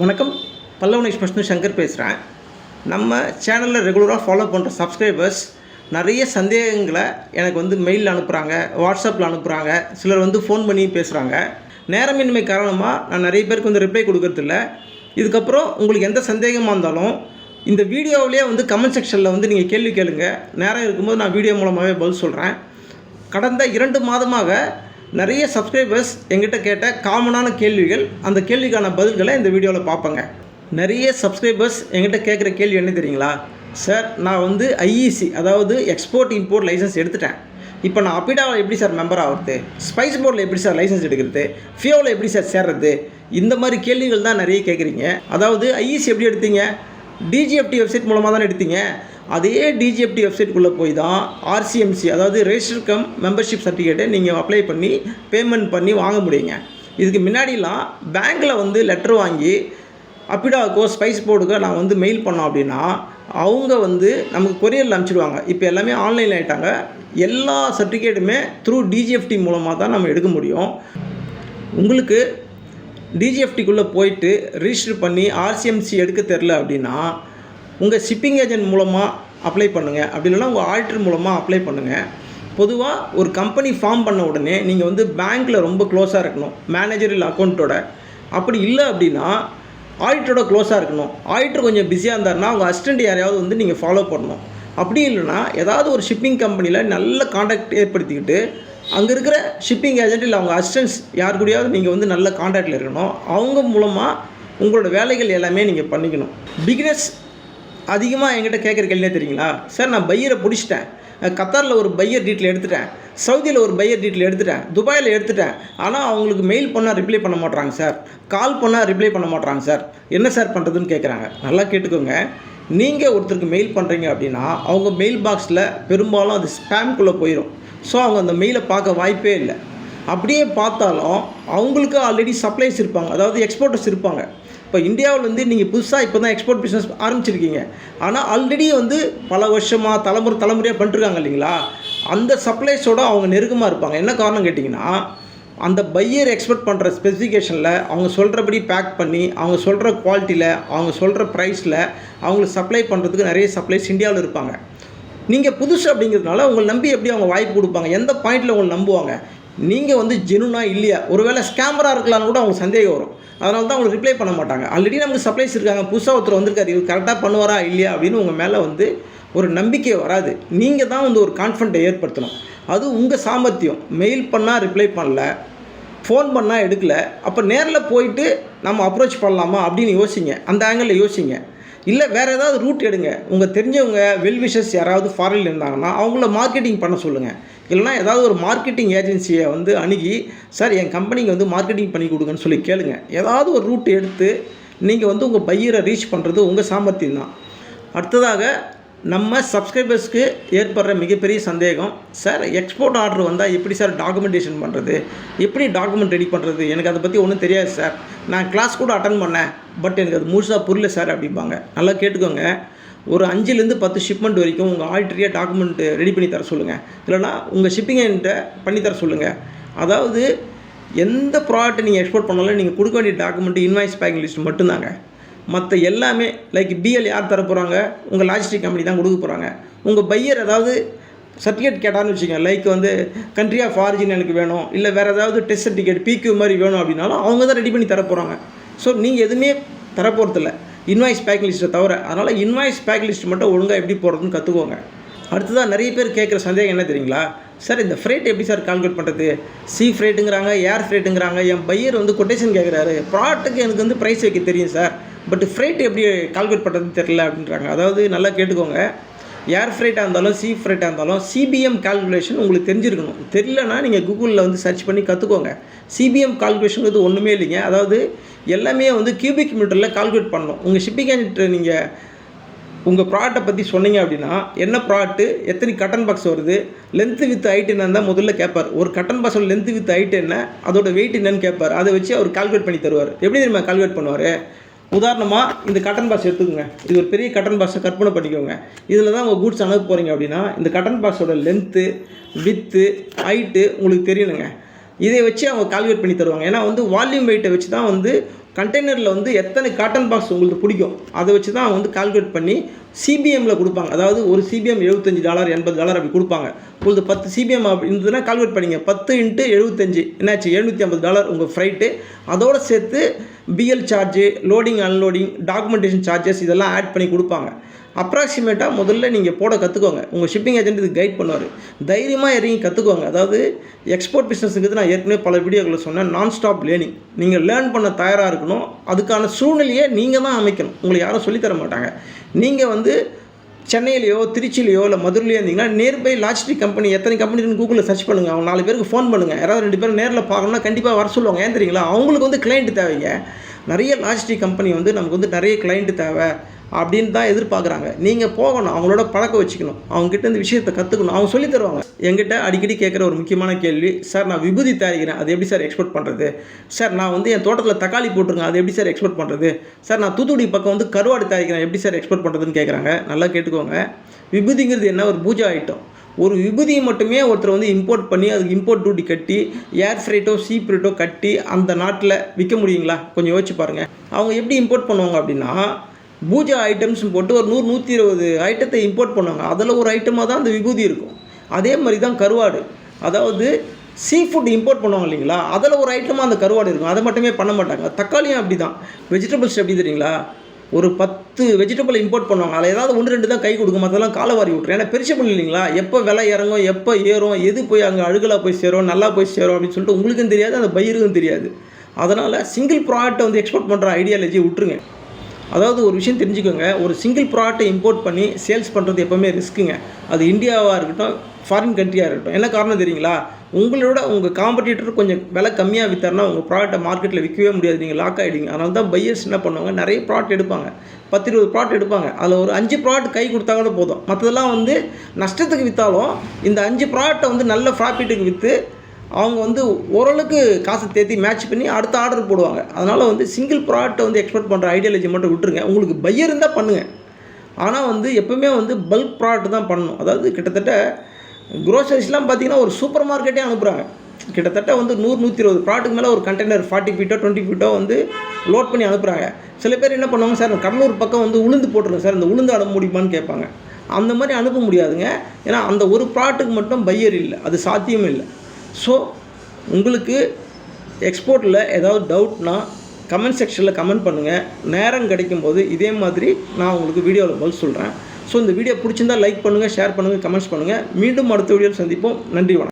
வணக்கம். பல்லவனேஷ் எக்ஸ்பிரஸ்னு சங்கர் பேசுகிறேன் நம்ம சேனலில் ரெகுலராக ஃபாலோ பண்ணுற சப்ஸ்கிரைபர்ஸ் நிறைய சந்தேகங்களை எனக்கு வந்து மெயிலில் அனுப்புகிறாங்க வாட்ஸ்அப்பில் அனுப்புகிறாங்க சிலர் வந்து ஃபோன் பண்ணி பேசுகிறாங்க நேரமின்மை காரணமாக நான் நிறைய பேருக்கு வந்து ரிப்ளை கொடுக்கறதில்ல இதுக்கப்புறம் உங்களுக்கு எந்த சந்தேகமாக இருந்தாலும் இந்த வீடியோவிலே வந்து கமெண்ட் செக்ஷனில் வந்து நீங்கள் கேள்வி கேளுங்க. நேரம் இருக்கும்போது நான் வீடியோ மூலமாகவே பதில் சொல்கிறேன் கடந்த இரண்டு மாதமாக நிறைய சப்ஸ்கிரைபர்ஸ் எங்கிட்ட கேட்ட காமனான கேள்விகள் அந்த கேள்விக்கான பதில்களை இந்த வீடியோவில் பார்ப்பேங்க. நிறைய சப்ஸ்கிரைபர்ஸ் எங்கிட்ட கேட்குற கேள்வி என்ன தெரியுங்களா? சார் நான் வந்து ஐஇசி அதாவது எக்ஸ்போர்ட் இம்போர்ட் லைசன்ஸ் எடுத்துட்டேன். இப்போ நான் அப்பிடாவில் எப்படி சார் மெம்பர் ஆகிறது? ஸ்பைஸ் போர்டில் எப்படி சார் லைசன்ஸ் எடுக்கிறது? ஃபியோவில் எப்படி சார் சேர்றது? இந்த மாதிரி கேள்விகள் தான் நிறைய கேட்குறீங்க. அதாவது ஐஇசி எப்படி எடுத்தீங்க? டிஜிஎஃப்டி வெப்சைட் மூலமாக தானே எடுத்தீங்க? அதே டிஜிஎஃப்டி வெப்சைட்டுக்குள்ளே போய் தான் ஆர்சிஎம்சி அதாவது ரெஜிஸ்டர் கம் மெம்பர்ஷிப் சர்டிஃபிகேட்டை நீங்கள் அப்ளை பண்ணி பேமெண்ட் பண்ணி வாங்க முடியுங்க. இதுக்கு முன்னாடிலாம் பேங்க்கில் வந்து லெட்டர் வாங்கி அப்பிடாவுக்கோ ஸ்பைஸ் போர்டுக்கோ நான் வந்து மெயில் பண்ணோம் அப்படின்னா அவங்க வந்து நமக்கு கொரியரில் அனுப்பிச்சிடுவாங்க. இப்போ எல்லாமே ஆன்லைனில் ஆகிட்டாங்க எல்லா சர்டிஃபிகேட்டுமே த்ரூ டிஜிஎஃப்டி மூலமாக தான் நம்ம எடுக்க முடியும். உங்களுக்கு டிஜிஎஃப்டிக்குள்ளே போயிட்டு ரிஜிஸ்டர் பண்ணி ஆர்சிஎம்சி எடுக்க தெரில அப்படின்னா உங்கள் ஷிப்பிங் ஏஜென்ட் மூலமாக அப்ளை பண்ணுங்கள் அப்படி இல்லைன்னா உங்கள் ஆல்டர் மூலமாக அப்ளை பண்ணுங்கள் பொதுவாக ஒரு கம்பெனி ஃபார்ம் பண்ண உடனே நீங்கள் வந்து பேங்க்கில் ரொம்ப க்ளோஸாக இருக்கணும். மேனேஜரியல் அக்கௌண்ட்டோட அப்படி இல்லை அப்படின்னா ஆடிட்டரோட க்ளோஸாக இருக்கணும். ஆடிட்டர் கொஞ்சம் பிஸியாக இருந்தாருன்னா அவங்க அசிஸ்டண்ட் யாரையாவது வந்து நீங்கள் ஃபாலோ பண்ணணும். அப்படி இல்லைன்னா ஏதாவது ஒரு ஷிப்பிங் கம்பெனியில் நல்ல காண்டாக்ட் ஏற்படுத்திக்கிட்டு அங்கே இருக்கிற ஷிப்பிங் ஏஜென்ட் இல்லை அவங்க அசிஸ்டன்ஸ் யார் கூடயாவது நீங்கள் வந்து நல்ல காண்டாக்டில் இருக்கணும். அவங்க மூலமாக உங்களோட வேலைகள் எல்லாமே நீங்கள் பண்ணிக்கணும். பிக்னஸ் அதிகமாக என்கிட்ட கேட்குற கேள்வியே தெரியுங்களா? சார் நான் பையரை பிடிச்சிட்டேன். கத்தாரில் ஒரு பையர் டீட்டில் எடுத்துட்டேன். சவுதியில் ஒரு பையர் டீட்டில் எடுத்துட்டேன். துபாயில் எடுத்துட்டேன். ஆனால் அவங்களுக்கு மெயில் பண்ணால் ரிப்ளை பண்ண மாட்றாங்க சார் கால் பண்ணால் ரிப்ளை பண்ண மாட்றாங்க சார் என்ன சார் பண்ணுறதுன்னு கேட்குறாங்க நல்லா கேட்டுக்கோங்க. நீங்கள் ஒருத்தருக்கு மெயில் பண்ணுறீங்க அப்படின்னா அவங்க மெயில் பாக்ஸில் பெரும்பாலும் அது ஸ்பேம்குள்ளே போயிடும் ஸோ அவங்க அந்த மெயிலை பார்க்க வாய்ப்பே இல்லை. அப்படியே பார்த்தாலும் அவங்களுக்கு ஆல்ரெடி சப்ளைஸ் இருப்பாங்க. அதாவது எக்ஸ்போர்ட்டர்ஸ் இருப்பாங்க. இப்போ இந்தியாவில் வந்து நீங்கள் புதுசாக இப்போ தான் எக்ஸ்போர்ட் பிஸ்னஸ் ஆரம்பிச்சிருக்கீங்க. ஆனால் ஆல்ரெடி வந்து பல வருஷமாக தலைமுறை தலைமுறையாக பண்ணிட்டுருக்காங்க இல்லைங்களா? அந்த சப்ளைஸோட அவங்க நெருக்கமாக இருப்பாங்க. என்ன காரணம் கேட்டிங்கன்னா அந்த பையர் எக்ஸ்பெக்ட் பண்ணுற ஸ்பெசிஃபிகேஷனில் அவங்க சொல்கிறபடி பேக் பண்ணி அவங்க சொல்கிற குவாலிட்டியில் அவங்க சொல்கிற ப்ரைஸில் அவங்களுக்கு சப்ளை பண்ணுறதுக்கு நிறைய சப்ளைஸ் இந்தியாவில் இருப்பாங்க. நீங்கள் புதுசு அப்படிங்கிறதுனால உங்களை நம்பி எப்படி அவங்க வாய்ப்பு கொடுப்பாங்க? எந்த பாயிண்டில் உங்களை நம்புவாங்க? நீங்கள் வந்து ஜெனுனா இல்லையா? ஒருவேளை ஸ்கேமராக இருக்கலாம்னு கூட அவங்களுக்கு சந்தேகம் வரும். அதனால தான் அவங்களுக்கு ரிப்ளை பண்ண மாட்டாங்க. ஆல்ரெடி நமக்கு சப்ளைஸ் இருக்காங்க. புதுசாக ஒருத்தர் வந்திருக்காரு. இவர் கரெக்டாக பண்ணுவாரா இல்லையா அப்படின்னு உங்கள் மேலே வந்து ஒரு நம்பிக்கை வராது. நீங்கள் தான் வந்து ஒரு கான்ஃபிடண்ட்டை ஏற்படுத்தணும். அது உங்கள் சாமர்த்தியம். மெயில் பண்ணால் ரிப்ளை பண்ணல. ஃபோன் பண்ணால் எடுக்கல. அப்போ நேரில் போயிட்டு நம்ம அப்ரோச் பண்ணலாமா அப்படின்னு யோசிங்க. அந்த ஆங்கிளில் யோசிங்க. இல்லை வேறு ஏதாவது ரூட் எடுங்க. உங்கள் தெரிஞ்சவங்க வெல் விஷஸ் யாராவது ஃபாரினில் இருந்தாங்கன்னா அவங்கள மார்க்கெட்டிங் பண்ண சொல்லுங்கள் இல்லைனா ஏதாவது ஒரு மார்க்கெட்டிங் ஏஜென்சியை வந்து அணுகி சார் என் கம்பெனிக்கு வந்து மார்க்கெட்டிங் பண்ணி கொடுங்கன்னு சொல்லி கேளுங்க. ஏதாவது ஒரு ரூட் எடுத்து நீங்கள் வந்து உங்கள் பையரை ரீச் பண்ணுறது உங்கள் சாமர்த்தியம் தான் அடுத்ததாக நம்ம சப்ஸ்கிரைபர்ஸ்க்கு ஏற்படுற மிகப்பெரிய சந்தேகம் சார் எக்ஸ்போர்ட் ஆர்டர் வந்தால் எப்படி சார் டாக்குமெண்டேஷன் பண்ணுறது எப்படி டாக்குமெண்ட் ரெடி பண்ணுறது எனக்கு அதை பற்றி ஒன்றும் தெரியாது சார். நான் கிளாஸ் கூட அட்டன் பண்ணேன் பட் எனக்கு அது முழுசாக புரியல சார் அப்படிம்பாங்க. நல்லா கேட்டுக்கோங்க. ஒரு அஞ்சுலேருந்து பத்து ஷிப்மெண்ட் வரைக்கும் உங்கள் ஆல்ட்ரியாக டாக்குமெண்ட் ரெடி பண்ணி தர சொல்லுங்கள் இல்லைனா உங்கள் ஷிப்பிங் என்கிட்ட பண்ணி தர சொல்லுங்கள் அதாவது எந்த ப்ராடக்ட்டை நீங்கள் எக்ஸ்போர்ட் பண்ணாலும் நீங்கள் கொடுக்க வேண்டிய டாக்குமெண்ட் இன்வாய்ஸ் பேக்கிங் லிஸ்ட் மட்டும்தாங்க. மற்ற எல்லாமே லைக் பிஎல் யார் தர போகிறாங்க உங்கள் லாஜிஸ்டிக் கம்பெனி தான் கொடுக்க போகிறாங்க உங்கள் பையர் ஏதாவது சர்டிஃபிகேட் கேட்டான்னு வச்சுக்கோங்க. லைக் வந்து கண்ட்ரி ஆஃப் ஆரிஜின் எனக்கு வேணும். இல்லை வேறு ஏதாவது டெஸ்ட் சர்டிஃபிகேட் பிக்யூ மாதிரி வேணும் அப்படின்னாலும் அவங்க தான் ரெடி பண்ணி தர போகிறாங்க ஸோ நீங்கள் எதுவுமே தரப்போகிறதில்ல இன்வாய்ஸ் பேக் லிஸ்ட்டை தவிர அதனால் இன்வாய்ஸ் பேக் லிஸ்ட் மட்டும் ஒழுங்காக எப்படி போகிறதுன்னு கற்றுக்கோங்க அடுத்ததாக நிறைய பேர் கேட்குற சந்தேகம் என்ன தெரியுங்களா? சார் இந்த ஃப்ரேட் எப்படி சார் கால்குலேட் பண்ணுறது சி ஃப்ரேட்டுங்கிறாங்க ஏர் ஃப்ரேட்டுங்கிறாங்க என் பையர் வந்து கொட்டேஷன் கேட்குறாரு. ப்ராடக்ட்டுக்கு எனக்கு வந்து ப்ரைஸ் வைக்க தெரியும் சார். பட் ஃப்ரைட் எப்படி கால்குலேட் பண்ணுறதுன்னு தெரில அப்படின்றாங்க. அதாவது நல்லா கேட்டுக்கோங்க. ஏர் ஃப்ரைட்டாக இருந்தாலும் சி ஃப்ரைட்டாக இருந்தாலும் சிபிஎம் கால்குலேஷன் உங்களுக்கு தெரிஞ்சிருக்கணும். தெரிலனா நீங்கள் கூகுளில் வந்து சர்ச் பண்ணி கற்றுக்கோங்க சிபிஎம் கால்குலேஷன் ஒன்றுமே இல்லைங்க. அதாவது எல்லாமே வந்து கியூபிக் மீட்டரில் கால்குலேட் பண்ணணும். உங்கள் ஷிப்பிங் ஏஜென்ட் நீங்கள் உங்கள் ப்ராடக்ட்டை பற்றி சொன்னீங்க அப்படின்னா என்ன ப்ராடக்ட்டு எத்தனை கட்டன் பாக்ஸ் வருது லென்த்து வித் ஹைட் என்னன்னு தான் முதல்ல கேட்பார் ஒரு கட்டன் பாக்ஸோட லென்த்து வித் ஹைட் என்ன அதோட வெயிட் என்னன்னு கேட்பார் அதை வச்சு அவர் கால்குலேட் பண்ணி தருவார். எப்படி தெரியுமா கால்குலேட் பண்ணுவார்? உதாரணமாக இந்த கட்டன் பாக்ஸ் எடுத்துக்கோங்க. இது ஒரு பெரிய கட்டன் பாக்ஸை கற்பனை பண்ணிக்கோங்க. இதில் தான் உங்கள் கூட்ஸ் அனுப்ப போகிறீங்க அப்படின்னா இந்த கட்டன் பாக்ஸோட லென்த்து வித்து ஹைட்டு உங்களுக்கு தெரியணுங்க. இதை வச்சு அவங்க கால்குலேட் பண்ணி தருவாங்க. ஏன்னா வந்து வால்யூம் வெயிட்டை வச்சு தான் வந்து கண்டெய்னரில் வந்து எத்தனை காட்டன் பாக்ஸ் உங்களுக்கு பிடிக்கும்? அதை வச்சு தான் வந்து கால்குலேட் பண்ணி சிபிஎம்மில் கொடுப்பாங்க. அதாவது ஒரு சிபிஎம் எழுபத்தஞ்சு டாலர் எண்பது டாலர் அப்படி கொடுப்பாங்க. உங்களுக்கு பத்து சிபிஎம் அப்படி இருந்ததுன்னா கால்குலேட் பண்ணிங்க. பத்து இன்ட்டு எழுபத்தஞ்சு என்னாச்சு? எழுநூற்றி ஐம்பது டாலர் உங்கள் ஃப்ரைட்டு அதோடு சேர்த்து BL charge loading unloading documentation charges இதெல்லாம் ஆட் பண்ணி கொடுப்பாங்க. அப்ராக்சிமேட்டாக முதல்ல நீங்கள் போட கற்றுக்கோங்க உங்கள் ஷிப்பிங் ஏஜென்ட் இதுக்கு கைட் பண்ணுவார். தைரியமாக இறங்கி கற்றுக்கோங்க அதாவது எக்ஸ்போர்ட் பிஸ்னஸுங்கிறது நான் ஏற்கனவே பல வீடியோக்களை சொன்னேன். நான் ஸ்டாப் லேர்னிங் நீங்கள் லேர்ன் பண்ண தயாராக இருக்கணும். அதுக்கான சூழ்நிலையை நீங்கள் தான் அமைக்கணும். உங்களுக்கு யாரும் சொல்லித்தர மாட்டாங்க. நீங்கள் வந்து சென்னையிலையோ திருச்சியிலையோ இல்லை மதுரையிலையோ இருந்தீங்கன்னா நியர்பை லாஜிஸ்டிக் கம்பெனி எத்தனை கம்பெனி கூகுளில் சர்ச் பண்ணுங்கள் அவங்க நாலு பேருக்கு ஃபோன் பண்ணுங்கள் யாராவது ரெண்டு பேரும் நேரில் பார்க்கணும்னா கண்டிப்பாக வர சொல்லுவாங்க. ஏன் தெரியுங்களா? அவங்களுக்கு வந்து கிளைண்ட் தேவைங்க. நிறைய லாஜிஸ்டிக் கம்பெனி வந்து நமக்கு வந்து நிறைய கிளைண்ட் தேவை. அப்படின்னு தான் எதிர்பார்க்குறாங்க. நீங்கள் போகணும் அவங்களோட பழக்க வச்சுக்கணும் அவங்ககிட்ட இந்த விஷயத்தை கற்றுக்கணும் அவங்க சொல்லி தருவாங்க. என்கிட்ட அடிக்கடி கேட்குற ஒரு முக்கியமான கேள்வி சார் நான் விபூதி தயாரிக்கிறேன் அது எப்படி சார் எக்ஸ்போர்ட் பண்ணுறது சார் நான் வந்து என் தோட்டத்தில் தக்காளி போட்டுருங்க அது எப்படி சார் எக்ஸ்போர்ட் பண்ணுறது சார் நான் தூத்துக்குடி பக்கம் வந்து கருவாடு தயாரிக்கிறேன் எப்படி சார் எக்ஸ்போர்ட் பண்ணுறதுன்னு கேட்குறாங்க. நல்லா கேட்டுக்கோங்க. விபூதிங்கிறது என்ன? ஒரு பூஜை ஐட்டம் ஒரு விபூதியை மட்டுமே ஒருத்தர் வந்து இம்போர்ட் பண்ணி அதுக்கு இம்போர்ட் டியூட்டி கட்டி ஏர் ஃப்ரைட்டோ சீ ஃப்ரைட்டோ கட்டி அந்த நாட்டில் விற்க முடியுங்களா? கொஞ்சம் யோசிச்சு பாருங்கள் அவங்க எப்படி இம்போர்ட் பண்ணுவாங்க அப்படின்னா பூஜா ஐட்டம்ஸ்னு போட்டு ஒரு நூறு நூற்றி இருபது ஐட்டத்தை இம்போர்ட் பண்ணுவாங்க. அதில் ஒரு ஐட்டமாக தான் அந்த விபூதி இருக்கும். அதே மாதிரி தான் கருவாடு. அதாவது சீ ஃபுட் இம்போர்ட் பண்ணுவாங்க இல்லைங்களா? அதில் ஒரு ஐட்டமாக அந்த கருவாடு இருக்கும். அதை மட்டுமே பண்ண மாட்டாங்க. தக்காளியும் அப்படி தான் வெஜிடபிள்ஸ் எப்படி தெரியுங்களா? ஒரு பத்து வெஜிடபிள் இம்போர்ட் பண்ணுவாங்க. அதில் ஏதாவது ஒன்று ரெண்டு தான் கை கொடுக்கும். மற்றெல்லாம் காலை வாரி விட்ரும் ஏன்னா பண்ணி இல்லைங்களா? எப்போ விலை இறங்கும் எப்போ ஏறும் எது போய் அங்கே அழுகலாக போய் சேரும் நல்லா போய் சேரும் அப்படின்னு சொல்லிட்டு உங்களுக்கும் தெரியாது அந்த பயிருக்கும் தெரியாது. அதனால் சிங்கிள் ப்ராடக்ட்டை வந்து எக்ஸ்போர்ட் பண்ணுற ஐடியாலஜி விட்டுருங்க. அதாவது ஒரு விஷயம் தெரிஞ்சுக்கோங்க ஒரு சிங்கிள் ப்ராடக்ட்டை இம்போர்ட் பண்ணி சேல்ஸ் பண்ணுறது எப்போவுமே ரிஸ்க்குங்க அது இந்தியாவாக இருக்கட்டும் ஃபாரின் கண்ட்ரியாக இருக்கட்டும். என்ன காரணம் தெரியுங்களா? உங்களோட உங்கள் காம்படிட்டர் கொஞ்சம் விலை கம்மியாக விற்றாருன்னா உங்கள் ப்ராடக்ட்டை மார்க்கெட்டில் விற்கவே முடியாது. நீங்கள் லாக் ஆகிடுங்க அதனால தான் பையர்ஸ் என்ன பண்ணுவாங்க நிறைய ப்ராடக்ட் எடுப்பாங்க. பத்து இருபது ப்ராடக்ட் எடுப்பாங்க. அதில் ஒரு அஞ்சு ப்ராடக்ட் கை கொடுத்தா கூட போதும். மற்றதெல்லாம் வந்து நஷ்டத்துக்கு விற்றாலும் இந்த அஞ்சு ப்ராடக்ட்டை வந்து நல்ல ப்ராஃபிட்டுக்கு விற்று அவங்க வந்து ஓரளவுக்கு காசு தேத்தி மேட்ச் பண்ணி அடுத்த ஆர்டர் போடுவாங்க. அதனால் வந்து சிங்கிள் ப்ராடக்ட்டை வந்து எக்ஸ்போர்ட் பண்ணுற ஐடியாலஜி மட்டும் விட்டுருங்க. உங்களுக்கு பையர் இருந்தால் பண்ணுங்கள் ஆனால் வந்து எப்பவுமே வந்து பல்க் ப்ராடக்ட் தான் பண்ணணும். அதாவது கிட்டத்தட்ட க்ரோசரிஸ்லாம் பார்த்தீங்கன்னா ஒரு சூப்பர் மார்க்கெட்டே அனுப்புகிறாங்க கிட்டத்தட்ட வந்து நூறு நூற்றி இருபது ப்ராடக்ட் மேலே ஒரு கண்டெய்னர் ஃபார்ட்டி ஃபீட்டோ டுவெண்ட்டி ஃபீட்டோ வந்து லோட் பண்ணி அனுப்புகிறாங்க சில பேர் என்ன பண்ணுவாங்க சார் கடலூர் பக்கம் வந்து உளுந்து போட்டுருங்க சார். இந்த உளுந்து அனுப்ப முடியுமான்னு கேட்பாங்க. அந்த மாதிரி அனுப்ப முடியாதுங்க. ஏன்னா அந்த ஒரு ப்ராடக்ட்டுக்கு மட்டும் பையர் இல்லை. அது சாத்தியம் இல்லை. ஸோ உங்களுக்கு எக்ஸ்போர்ட்டில் ஏதாவது டவுட்னா கமெண்ட் செக்ஷனில் கமெண்ட் பண்ணுங்கள் நேரம் கிடைக்கும் போது இதே மாதிரி நான் உங்களுக்கு வீடியோவில் பதில் சொல்கிறேன் ஸோ இந்த வீடியோ பிடிச்சிருந்தா லைக் பண்ணுங்கள் ஷேர் பண்ணுங்கள் கமெண்ட்ஸ் பண்ணுங்கள் மீண்டும் அடுத்த வீடியோவில் சந்திப்போம். நன்றி வணக்கம்.